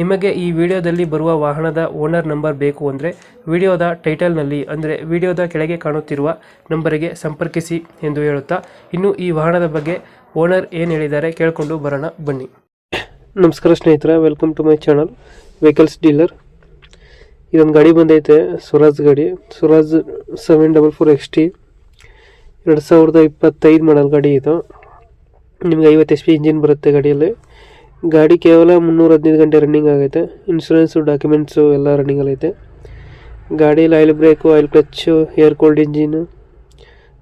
ನಿಮಗೆ ಈ ವಿಡಿಯೋದಲ್ಲಿ ಬರುವ ವಾಹನದ ಓನರ್ ನಂಬರ್ ಬೇಕು ಅಂದರೆ ವಿಡಿಯೋದ ಟೈಟಲ್ನಲ್ಲಿ ಅಂದರೆ ವಿಡಿಯೋದ ಕೆಳಗೆ ಕಾಣುತ್ತಿರುವ ನಂಬರಿಗೆ ಸಂಪರ್ಕಿಸಿ ಎಂದು ಹೇಳುತ್ತಾ, ಇನ್ನು ಈ ವಾಹನದ ಬಗ್ಗೆ ಓನರ್ ಏನು ಹೇಳಿದ್ದಾರೆ ಕೇಳಿಕೊಂಡು ಬರೋಣ, ಬನ್ನಿ. ನಮಸ್ಕಾರ ಸ್ನೇಹಿತರೆ welcome to my channel vehicles dealer ಇದೊಂದು ಗಾಡಿ ಬಂದೈತೆ ಸ್ವರಾಜ್ ಗಾಡಿ. Swaraj seven double four X T ಎರಡು ಸಾವಿರದ ಇಪ್ಪತ್ತೈದು ಮಾಡಲ್ ಗಾಡಿ ಇದು. ನಿಮಗೆ ಐವತ್ತು ಎಚ್ ಪಿ ಇಂಜಿನ್ ಬರುತ್ತೆ ಗಾಡಿಯಲ್ಲಿ. ಗಾಡಿ ಕೇವಲ ಮುನ್ನೂರ ಹದಿನೈದು ಗಂಟೆ ರನ್ನಿಂಗ್ ಆಗೈತೆ. ಇನ್ಶೂರೆನ್ಸು ಡಾಕ್ಯುಮೆಂಟ್ಸು ಎಲ್ಲ ರನ್ನಿಂಗಲ್ಲೈತೆ ಗಾಡೀಲಿ oil brake oil clutch air cold engine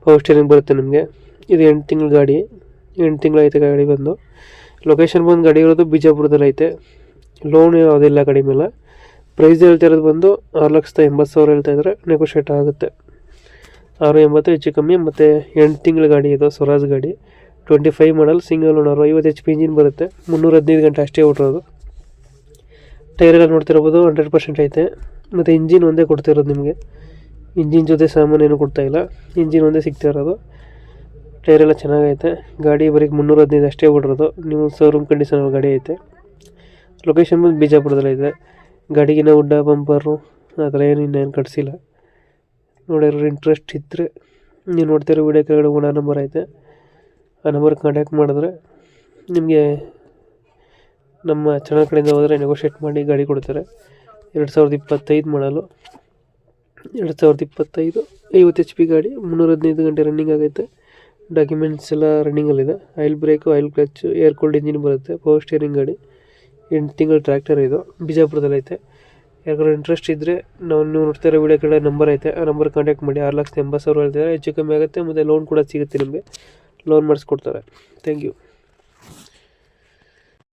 power steering ಬರುತ್ತೆ ನಿಮಗೆ. ಇದು ಎಂಟು ತಿಂಗಳ ಗಾಡಿ. ಎಂಟು ತಿಂಗಳು ಐತೆ ಗಾಡಿ ಬಂದು. ಲೊಕೇಶನ್ ಬಂದು ಗಾಡಿ ಇರೋದು ಬಿಜಾಪುರದಲ್ಲಿ ಐತೆ. ಲೋನ್ ಯಾವುದಿಲ್ಲ ಗಾಡಿ ಮೇಲೆ. ಪ್ರೈಸ್ ಹೇಳ್ತಾ ಇರೋದು ಬಂದು ಆರು ಲಕ್ಷದ ಎಂಬತ್ತು ಸಾವಿರ ಹೇಳ್ತಾ ಇದ್ದಾರೆ. ನೆಗೋಷಿಯೇಟ್ ಆಗುತ್ತೆ. ಆರು ಎಂಬತ್ತು ಹೆಚ್ಚು ಕಮ್ಮಿ ಮತ್ತು ಎಂಟು ತಿಂಗಳ ಗಾಡಿ ಇದು, ಸ್ವರಾಜ್ ಗಾಡಿ. Twenty five model single owner ಐವತ್ತು ಎಚ್ ಪಿ ಇಂಜಿನ್ ಬರುತ್ತೆ. ಮುನ್ನೂರ ಹದಿನೈದು ಗಂಟೆ ಅಷ್ಟೇ ಓಡಿರೋದು. ಟೈರ್ ಎಲ್ಲ ನೋಡ್ತಿರ್ಬೋದು ಹಂಡ್ರೆಡ್ ಪರ್ಸೆಂಟ್ ಐತೆ. ಮತ್ತು ಇಂಜಿನ್ ಒಂದೇ ಕೊಡ್ತಿರೋದು ನಿಮಗೆ. ಇಂಜಿನ್ ಜೊತೆ ಸಾಮಾನು ಏನು ಕೊಡ್ತಾ ಇಲ್ಲ. ಇಂಜಿನ್ ಒಂದೇ ಸಿಗ್ತಾ ಇರೋದು. ಟೈರೆಲ್ಲ ಚೆನ್ನಾಗೈತೆ. ಗಾಡಿ ಬರೀ ಮುನ್ನೂರ ಹದಿನೈದು ಅಷ್ಟೇ ಓಡಿರೋದು. ನೀವು ಶೋರೂಮ್ ಕಂಡೀಷನ್ ಗಾಡಿ ಐತೆ. ಲೊಕೇಶನ್ ಬಂದು ಬಿಜಾಪುರದಲ್ಲೈತೆ ಗಾಡಿಗಿನ ಉಡ್ಡ ಬಂಪರು ಆ ಥರ ಏನು ಇನ್ನೇನು ಕಟ್ಸಿಲ್ಲ. ನೋಡಿರೋ ಇಂಟ್ರೆಸ್ಟ್ ಇದ್ದರೆ ನೀವು ನೋಡ್ತಿರೋ ವಿಡಿಯೋ ಕೆಳಗಡೆ ಓನರ್ ನಂಬರ್ ಐತೆ. ಆ ನಂಬರ್ ಕಾಂಟ್ಯಾಕ್ಟ್ ಮಾಡಿದ್ರೆ ನಿಮಗೆ ನಮ್ಮ ಚಾನಲ್ ಕಡೆಯಿಂದ ಹೋದರೆ ನೆಗೋಷಿಯೇಟ್ ಮಾಡಿ ಗಾಡಿ ಕೊಡ್ತಾರೆ. ಎರಡು ಸಾವಿರದ ಇಪ್ಪತ್ತೈದು ಮಾಡಲು. ಎರಡು ಸಾವಿರದ ಇಪ್ಪತ್ತೈದು ಐವತ್ತು ಎಚ್ ಪಿ ಗಾಡಿ, ಮುನ್ನೂರ ಹದಿನೈದು ಗಂಟೆ ರನ್ನಿಂಗ್ ಆಗೈತೆ. ಡಾಕ್ಯುಮೆಂಟ್ಸ್ ಎಲ್ಲ ರನ್ನಿಂಗಲ್ಲಿದೆ oil brake oil clutch air cooled engine ಬರುತ್ತೆ. ಪವರ್ ಸ್ಟೇರಿಂಗ್ ಗಾಡಿ. ಎಂಟು ತಿಂಗಳು ಟ್ರ್ಯಾಕ್ಟರ್ ಇದು. ಬಿಜಾಪುರದಲ್ಲೈತೆ ಯಾಕಂದ್ರೆ ಇಂಟ್ರೆಸ್ಟ್ ಇದ್ದರೆ ನಾವು ನೀವು ನೋಡ್ತಾ ಇರೋ ವಿಡಿಯೋ ಕಡೆ ನಂಬರ್ ಐತೆ. ಆ ನಂಬರ್ ಕಾಂಟ್ಯಾಕ್ಟ್ ಮಾಡಿ ಆರು ಲಕ್ಷದ ಎಂಬತ್ತು ಸಾವಿರ ಹೇಳ್ತಿದ್ದಾರೆ ಹೆಚ್ಚು ಕಮ್ಮಿ ಆಗುತ್ತೆ, ಮತ್ತು ಲೋನ್ ಕೂಡ ಸಿಗುತ್ತೆ ನಿಮಗೆ. ಲೋನ್ ಮಾಡಿಸ್ಕೊಡ್ತಾರೆ. Thank you